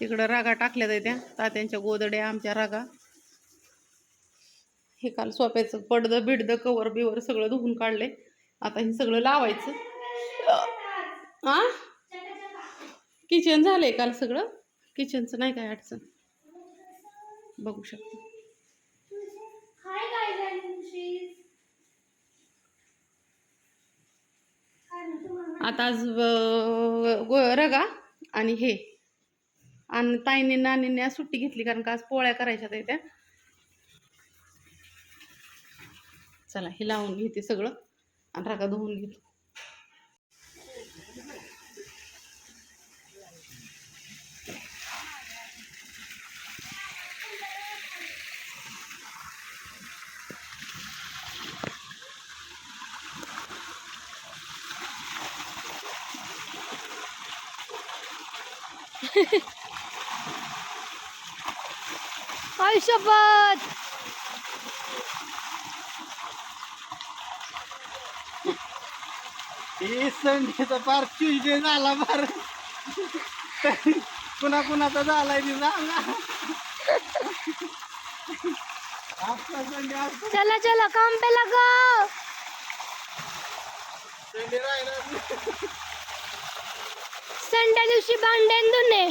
तिकडं रागा टाकल्या जात्या तात्यांच्या गोदड्या आमच्या रागा. हे काल सोप्याचं पडदं बिडदं कवर बिवर सगळं धुवून काढले आता हे सगळं लावायचं. आ? किचन झालंय काल सगळं? किचनचं नाही काय अडचण? बघू शकतो. आता आज रगा. आणि हे. आणि ताईने नानीने आज सुट्टी घेतली कारण का आज पोळ्या करायच्या त्या चला हे लावून घेते सगळं. आणि रागा धुवून घेतो. आयुष्यपत हे संडेचा पार ट्युजडे झाला फार. कुणा कुणाचा झालाय ती संडे चला चला काम पे लगाओ संडे राहिला. संडे दिवशी भांडे धुणे.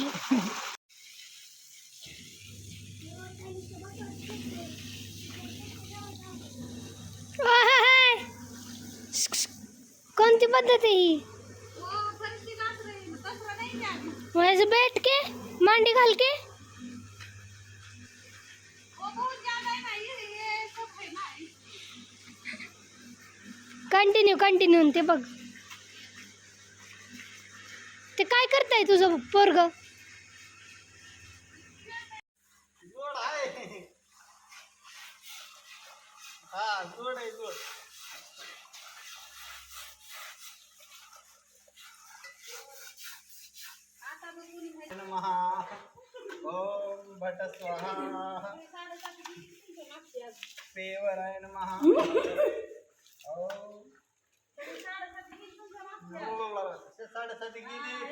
कोणती पद्धत आहे ही? वैसे बैठ के मांडी घाल के. कंटिन्यू कंटिन्यू ते बघ. ते काय करताय तुझं पोरग? जोड हा आहे ओम भट स्वाहा. पेवराय नमः. ओम. साडेसाती गेली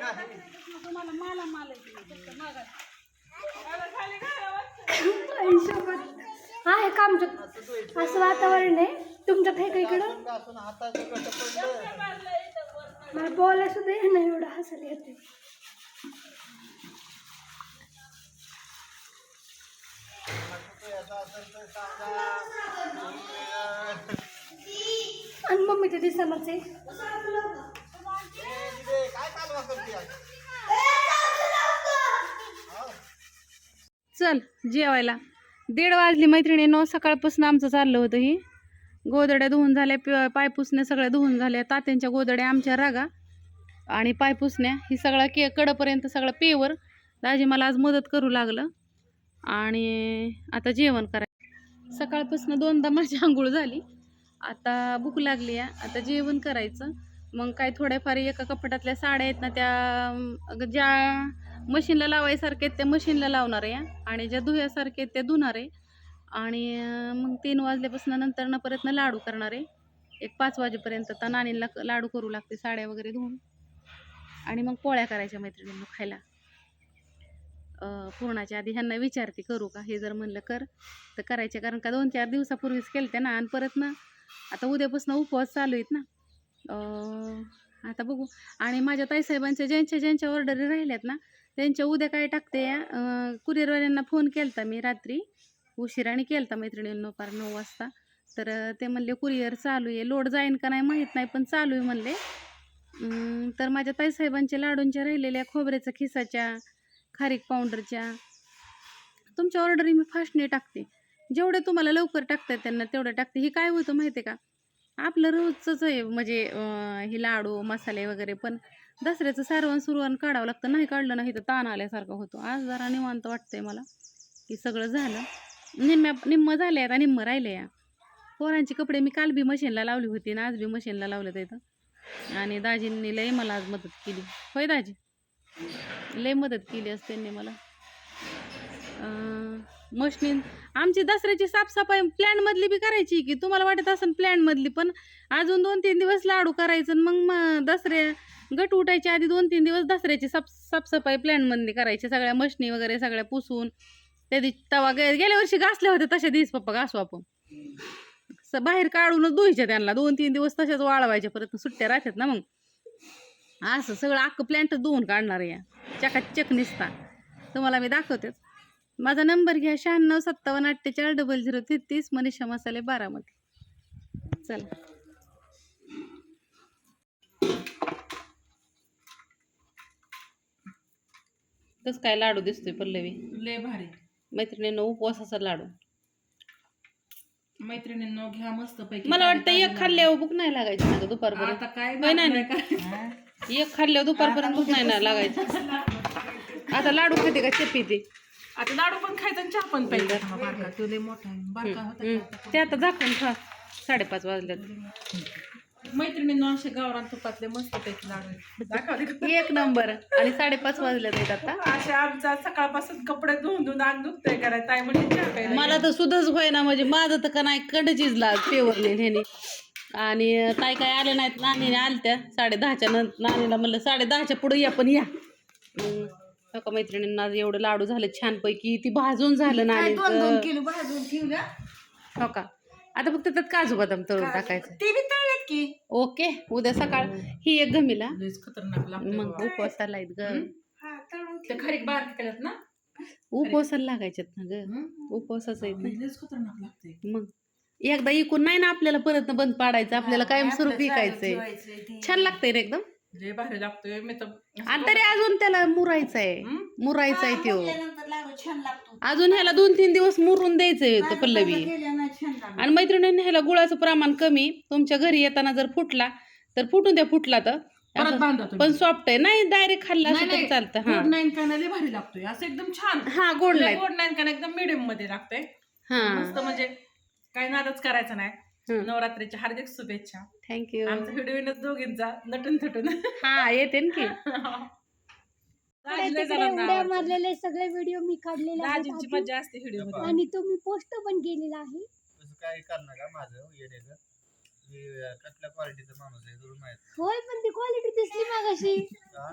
काय आहे का असं वातावरण आहे तुमच्यात आहे इकडं मला बोलायला सुद्धा येत एवढं हसायला येते आणि मम्मी ते दिसणारच आहे काय कालवा करते आज? चल जेवायला. दीड वाजली मैत्रिणीनं सकाळपासून आमचं चाललं होतं ही. गोदड्या धुवून झाल्या पाय पुसण्या सगळ्या धुवून झाल्या. तात्यांच्या गोदड्या आमच्या रागा आणि पाय पुसण्या. ही सगळा के कडपर्यंत सगळं पेवर दाजी मला आज मदत करू लागलं. आणि आता जेवण करायचं. सकाळपासून दोनदा माझी आंघोळ झाली. आता भूक लागली आहे. आता जेवण करायचं. मग काय थोड्याफार एका कपाटातल्या साड्या आहेत ना त्या ज्या मशीनला लावायसारखे आहेत त्या मशीनला लावणार आहे आणि ज्या धुयासारखे आहेत त्या धुणार आहे. आणि मग तीन वाजल्यापासून नंतर ना परत ना लाडू करणार आहे. एक पाच वाजेपर्यंत तर नानीला लाडू करू लागते साड्या वगैरे धुवून. आणि मग पोळ्या करायच्या मैत्रिणींना खायला. पूर्णाच्या आधी ह्यांना विचारते करू का? हे जर म्हणलं कर तर करायचे कारण का दोन चार दिवसापूर्वीच केलते ना आणि परत ना आता उद्यापासून उपवास चालू आहेत ना. आता बघू. आणि माझ्या ताईसाहेबांच्या ज्यांच्या ज्यांच्या ऑर्डरी राहिल्यात ना त्यांच्या उद्या काय टाकते कुरिअरवाल्यांना फोन केलता मी रात्री. उशिराने केलता मैत्रिणींनो पार नऊ वाजता. तर ते म्हणले कुरिअर चालू आहे. लोड जाईन का नाही माहीत नाही पण चालू आहे म्हणले. तर माझ्या ताईसाहेबांच्या लाडूंच्या राहिलेल्या खोबऱ्याच्या खिसाच्या खारीक पावडरच्या तुमच्या ऑर्डरी मी फास्टने टाकते. जेवढे तुम्हाला लवकर टाकतात त्यांना तेवढं टाकते. ही काय होतं माहिती आहे का? आपलं रोजचंच आहे म्हणजे हे लाडू मसाले वगैरे पण दसऱ्याचं सारवण सुरवण काढावं लागतं. नाही काढलं नाही तर ताण आल्यासारखं होतो. आज जरा निवांत वाटतंय मला की सगळं झालं. निम्म्या निम्म झालं आता निम्म राहिले या. पोरांचे कपडे मी काल बी मशीनला लावली होती आणि आज बी मशीनला लावलं तिथं आणि दाजींनी लय मला आज मदत केली. होय दाजी? लय मदत केली आज त्यांनी मला. मशनी आमची दसऱ्याची साफसफाई प्लॅन मधली बी करायची की तुम्हाला वाटत असेल प्लॅन मधली पण अजून दोन तीन दिवस लाडू करायचं आणि मग मग दसऱ्या गट उठायच्या आधी दोन तीन दिवस दसऱ्याची साफ साफसफाई प्लॅन मधली करायची. सगळ्या मशनी वगैरे सगळ्या पुसून त्या दिवशी तवा गेल्या वर्षी घासल्या होत्या तशा दिस पप्पा घासू आपण. स- बाहेर काढूनच धुवायच्या त्यांना. दोन तीन दिवस तशाच वाळवायच्या परत सुट्ट्या राहतात ना मग. असं सगळं अख्खं प्लॅन्ट धुवून काढणार आहे या. चकाचक निसता. तुम्हाला मी दाखवतेच. माझा नंबर घ्या शहाण्णव सत्तावन्न अठ्ठेचाळीस डबल झिरो तेहतीस मनीषा मसाले बारामती. चला. कसं काय लाडू दिसतोय पल्लवी? लय भारी. मैत्रिणीनं उपवासाचा लाडू. मैत्रिणींनो घ्या मस्त पैकी. मला वाटतं एक खाल्ल्यावर भूक नाही लागायची ना गं दुपारपर्यंत. आता काय होय नाही नाही? एक खाल्ल्यावर दुपारपर्यंत भूक नाही ना लागायची. आता लाडू खाते का चप्पी ते आता लाडू पण खायचा आणि चहा पण हा बारका. तो लय मोठा आहे. बारका होता हम्म. ते आता झाकून खा साडेपाच वाजल्यात. मैत्रिणींनो असे गावरान तुपातले मस्त पैकी लाडू आहेत. एक नंबर. आणि साडेपाच वाजल्यात आहेत आता. असे आमचा सकाळपासून कपडे धुवून धुवून अंग दुखतंय करायचं ताई म्हणजे चहा प्यायला मला तर सुद्धच होय ना म्हणजे माझं तर का नाही कडचीच लाग पेवरले ह्याने आणि काय काय आले नाहीत? नानीने आलत्या. साडे दहाच्या नंतर नानीला म्हणलं साडे दहाच्या पुढे या पण या. मग का मैत्रिणींना आज एवढं लाडू झाले छानपैकी ती भाजून झालं नानी किलो भाजून ठेवल्या हो का? आता फक्त त्यात काजू बदाम तळून टाकायचं. ते बी तळलेत की? ओके उद्या सकाळ ही एक गमीला लयच खतरनाक लागतं मग उपवासाला आहेत ग. ते खरीक बारीक केल्यात ना? उपवासाला लागायच्यात ना ग. उपवासाचं आहेत ना लयच खतरनाक लागते मग एकदा इकून नाही ना आपल्याला परत बंद पाडायचं आपल्याला कायमस्वरूपी विकायचंय छान लागतंय रे एकदम? लय भारी लागतोय. मी तर आणि तरी अजून त्याला मुरायचं आहे हम्म? मुरायचं आहे त्यो. अजून ह्याला दोन तीन दिवस मुरून द्यायचंय होतं पल्लवी. आणि मैत्रिणींनी ह्याला गुळाचं प्रमाण कमी. तुमच्या घरी येताना जर फुटला तर फुटून द्या फुटला तर. परत असं- बांधा तुम्ही. पण सॉफ्ट आहे. नाही डायरेक्ट खाल्ला असं तरी नाही. चालतं. हा. गोड नाईन काना लय भारी लागतोय. असं एकदम छान. हा गोड लय नाही गोड नाईन काना एकदम मिडियममध्ये लागतंय. हा. मस्त म्हणजे काही नादच करायचा नाही. नवरात्रीच्या हार्दिक शुभेच्छा. थँक्यू आमचा व्हिडिओ दोघींचा नटून थटून हा येते ना की. तिकडे उड्या मारलेले सगळे व्हिडिओ मी काढलेले आहेत दाजींची आधी. मजा असते व्हिडिओमध्ये आणि तो मी पोस्ट पण केलेला आहे. तसं काही करणार का माझं येण्याचं. मी अं, कसल्या क्वालिटीचा माणूस आहे तुला माहीत होय पण ती क्वालिटी दिसली मागाशी. का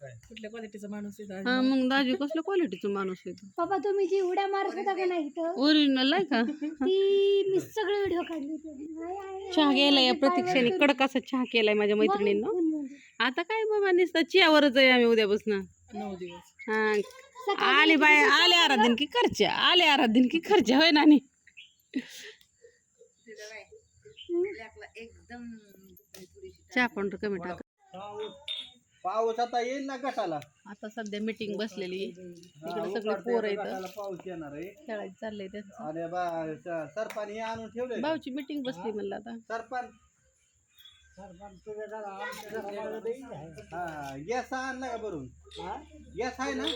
कुठल्या क्वालिटीचा माणूस आहे दाजी? हा मग दाजी कसल्या क्वालिटीचा माणूस आहे बाबा तुम्ही जी उड्या मारत होता का नाही इथं? ओरिजिनल आहे का? ती मी सगळे व्हिडिओ काढले होते. चहा गेलाय या प्रतीक्षेने. कडक असा चहा केलाय माझ्या मैत्रिणींना. म्हणजे. आता काय बाबा नुसतं चियावरच आहे आम्ही उद्यापासून. नऊ दिवस. हा. आले बाय आले आराधन की खर्च्या आले आराधन की खर्च्या होय नानी? चहा पण कमी टाक. पाऊस आता येईल ना गटाला आता सध्या मीटिंग बसलेली इकडे सगळे पोर आहेत. गटाला पाऊस येणार आहे? खेळायचं चाललंय त्यांचं. अरे बा स- सरपंच हे आणून ठेवले भाऊची मीटिंग बसली म्हणलं आता. सरपंच हा गॅस आणला का भरून? गॅस आहे ना?